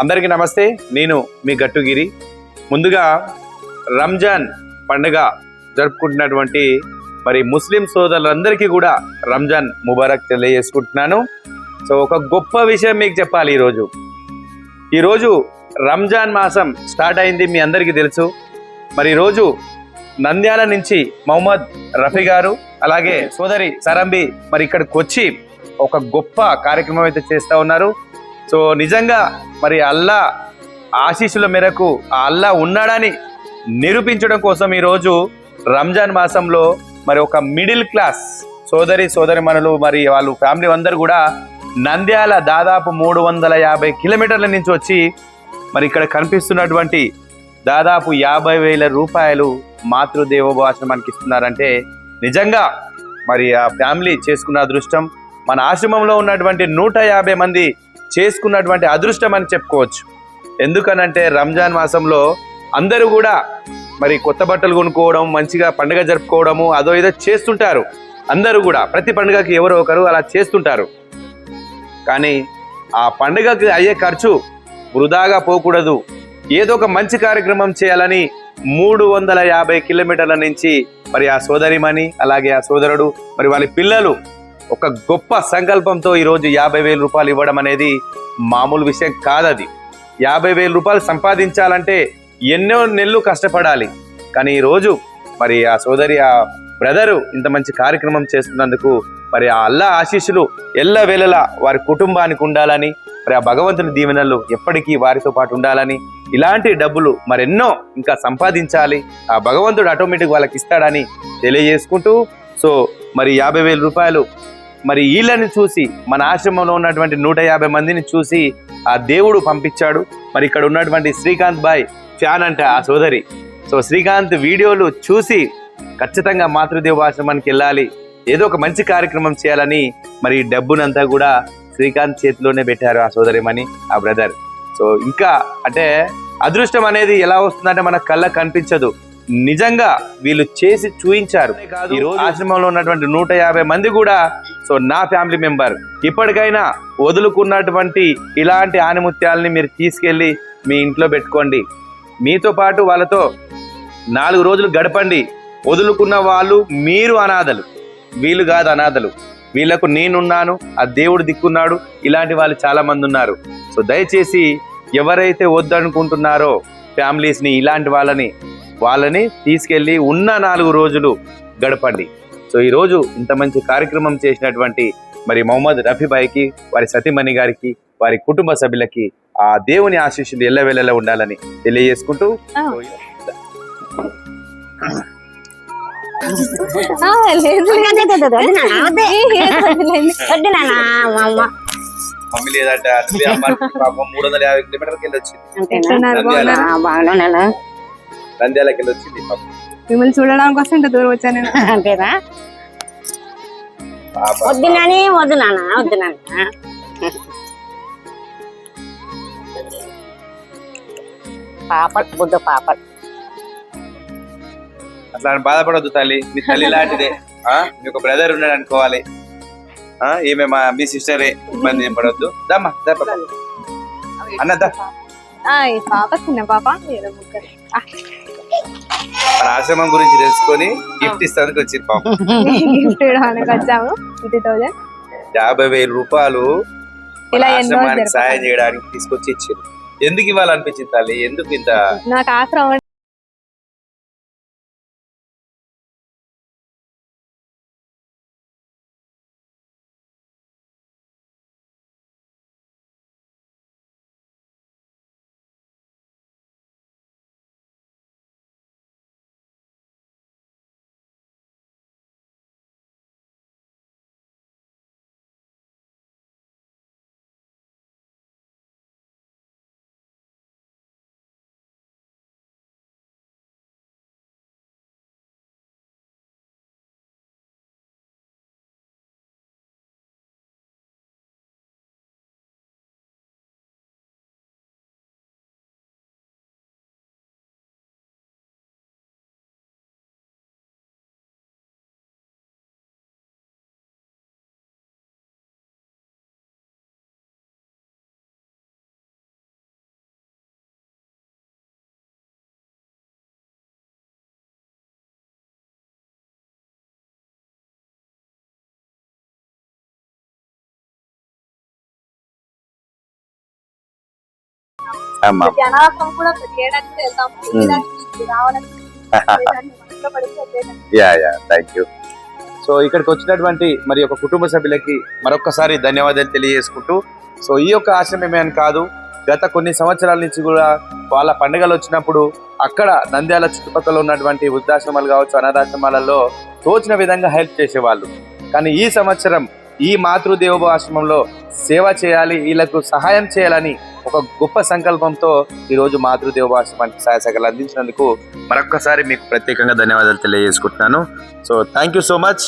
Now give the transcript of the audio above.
అందరికీ నమస్తే. నేను మీ గట్టుగిరి. ముందుగా రంజాన్ పండుగ జరుపుకుంటున్నటువంటి మరి ముస్లిం సోదరులందరికీ కూడా రంజాన్ ముబారక్ తెలియజేసుకుంటున్నాను. సో ఒక గొప్ప విషయం మీకు చెప్పాలి ఈరోజు. ఈరోజు రంజాన్ మాసం స్టార్ట్ అయింది మీ అందరికీ తెలుసు. మరి ఈరోజు నంద్యాల నుంచి మహమ్మద్ రఫీ గారు అలాగే సోదరి సరంబి మరి ఇక్కడికి వచ్చి ఒక గొప్ప కార్యక్రమం అయితే చేస్తూ ఉన్నారు. సో నిజంగా మరి అల్లా ఆశీస్సుల మేరకు ఆ అల్లా ఉన్నాడని నిరూపించడం కోసం ఈరోజు రంజాన్ మాసంలో మరి ఒక మిడిల్ క్లాస్ సోదరి సోదరి మనులు మరి వాళ్ళు ఫ్యామిలీ అందరూ కూడా నంద్యాల దాదాపు మూడు వందల యాభై కిలోమీటర్ల నుంచి వచ్చి మరి ఇక్కడ కనిపిస్తున్నటువంటి దాదాపు యాభై వేల రూపాయలు మాతృదేవోభవ మనకి ఇస్తున్నారంటే నిజంగా మరి ఆ ఫ్యామిలీ చేసుకున్న అదృష్టం. మన ఆశ్రమంలో ఉన్నటువంటి నూట యాభై మంది చేసుకున్నటువంటి అదృష్టం అని చెప్పుకోవచ్చు. ఎందుకనంటే రంజాన్ మాసంలో అందరూ కూడా మరి కొత్త బట్టలు కొనుక్కోవడం మంచిగా పండుగ జరుపుకోవడము అదో ఏదో చేస్తుంటారు. అందరూ కూడా ప్రతి పండుగకి ఎవరో ఒకరు అలా చేస్తుంటారు. కానీ ఆ పండుగకి అయ్యే ఖర్చు వృధాగా పోకూడదు. ఏదో ఒక మంచి కార్యక్రమం చేయాలని మూడు వందల యాభై కిలోమీటర్ల నుంచి మరి ఆ సోదరిమణి అలాగే ఆ సోదరుడు మరి వాళ్ళ పిల్లలు ఒక గొప్ప సంకల్పంతో ఈరోజు యాభై వేల రూపాయలు ఇవ్వడం అనేది మామూలు విషయం కాదది. యాభై వేల రూపాయలు సంపాదించాలంటే ఎన్నో నెలలు కష్టపడాలి. కానీ ఈరోజు మరి ఆ సోదరి ఆ బ్రదరు ఇంత మంచి కార్యక్రమం చేస్తున్నందుకు మరి ఆ అల్లా ఆశీస్సులు ఎల్ల వేళలా వారి కుటుంబానికి ఉండాలని మరి ఆ భగవంతుని దీవెనలు ఎప్పటికీ వారితో పాటు ఉండాలని ఇలాంటి డబ్బులు మరెన్నో ఇంకా సంపాదించాలి ఆ భగవంతుడు ఆటోమేటిక్ వాళ్ళకి ఇస్తాడని తెలియజేసుకుంటూ సో మరి యాభై వేల రూపాయలు మరి వీళ్ళని చూసి మన ఆశ్రమంలో ఉన్నటువంటి నూట యాభై మందిని చూసి ఆ దేవుడు పంపించాడు. మరి ఇక్కడ ఉన్నటువంటి శ్రీకాంత్ బాయ్ ఫ్యాన్ అంట ఆ సోదరి. సో శ్రీకాంత్ వీడియోలు చూసి ఖచ్చితంగా మాతృదేవ ఆశ్రమానికి వెళ్ళాలి. ఏదో ఒక మంచి కార్యక్రమం చేయాలని మరి ఈ డబ్బునంతా కూడా శ్రీకాంత్ చేతిలోనే పెట్టారు ఆ సోదరిమని ఆ బ్రదర్. సో ఇంకా అంటే అదృష్టం అనేది ఎలా వస్తుందంటే మన కళ్ళకు కనిపించదు. నిజంగా వీళ్ళు చేసి చూయించారు. ఈ రోజు ఆశ్రమంలో ఉన్నటువంటి నూట యాభై మంది కూడా సో నా ఫ్యామిలీ మెంబర్ ఇప్పటికైనా వదులుకున్నటువంటి ఇలాంటి ఆనిముత్యాలని మీరు తీసుకెళ్ళి మీ ఇంట్లో పెట్టుకోండి. మీతో పాటు వాళ్ళతో నాలుగు రోజులు గడపండి. వదులుకున్న వాళ్ళు మీరు అనాథలు. వీళ్ళు కాదు అనాథలు. వీళ్ళకు నేనున్నాను ఆ దేవుడు దిక్కున్నాడు ఇలాంటి వాళ్ళు చాలా మంది ఉన్నారు. సో దయచేసి ఎవరైతే వద్దనుకుంటున్నారో ఫ్యామిలీస్ని ఇలాంటి వాళ్ళని వాళ్ళని తీసుకెళ్ళి ఉన్న నాలుగు రోజులు గడపండి. సో ఈరోజు ఇంత మంచి కార్యక్రమం చేసినటువంటి మరి మొహమ్మద్ రఫీబాయికి వారి సతీమణి గారికి వారి కుటుంబ సభ్యులకి ఆ దేవుని ఆశీస్సులు ఎల్లవెల్లలా ఉండాలని తెలియజేసుకుంటూ మమ్మీ లేదంటే మూడు వందల యాభై కిలోమీటర్కి వెళ్ళి వచ్చింది నంద్యాలకి వెళ్ళి వచ్చింది పాపం. మిమ్మల్ని చూడడానికి కోసం ఇంత దూరం వచ్చాను నేను. అంతేనా? పాపం. వద్దు నాని వద్దు నాన్న వద్దు నాన్న. పాప బుద్ధ పాప. అట్లా బాధపడొద్దు తల్లి. మీ తల్లి లాంటిదే ఒక బ్రదర్ ఉన్నాడు అనుకోవాలి. ఆ? ఈమె మా మీ సిస్టరే. ఇబ్బంది ఏం పడొద్దు. దమ్మా దా పాప. అన్న దా. ఆ, ఈ పాప చిన్న పాప మన ఆశ్రమం గురించి తెలుసుకొని గిఫ్ట్ ఇస్తానికి వచ్చింది పాపం. గిఫ్ట్ ఇవ్వడానికి వచ్చాము ఫిఫ్టీ థౌజండ్ యాభై వేల రూపాయలు మన ఇలా ఎన్నో ఆశ్రమానికి సాయం. చేయడానికి తీసుకొచ్చి ఇచ్చారు. ఎందుకు ఇవ్వాలనిపించింది తల్లి? ఎందుకు ఇంత నాకు ఆశ్రమం కూడా రావడానికి. Yeah yeah thank you. So ఇక్కడికి వచ్చినటువంటి మరి ఒక కుటుంబ సభ్యులకి మరొకసారి ధన్యవాదాలు తెలియజేసుకుంటూ సో ఈ యొక్క ఆశ్రమమే అని కాదు గత కొన్ని సంవత్సరాల నుంచి కూడా వాళ్ళ పండుగలు వచ్చినప్పుడు అక్కడ నంద్యాల చుట్టుపక్కల ఉన్నటువంటి వృద్ధాశ్రమాలు కావచ్చు అనాథాశ్రమాలలో తోచిన విధంగా హెల్ప్ చేసేవాళ్ళు. కానీ ఈ సంవత్సరం ఈ మాతృదేవోభవ ఆశ్రమంలో సేవ చేయాలి వీళ్ళకు సహాయం చేయాలని ఒక గొప్ప సంకల్పంతో ఈరోజు మాతృదేవోభవ ఆశ్రమానికి సహాయ సహకారాలు అందించినందుకు మరొక్కసారి మీకు ప్రత్యేకంగా ధన్యవాదాలు తెలియజేసుకుంటున్నాను. So thank you so much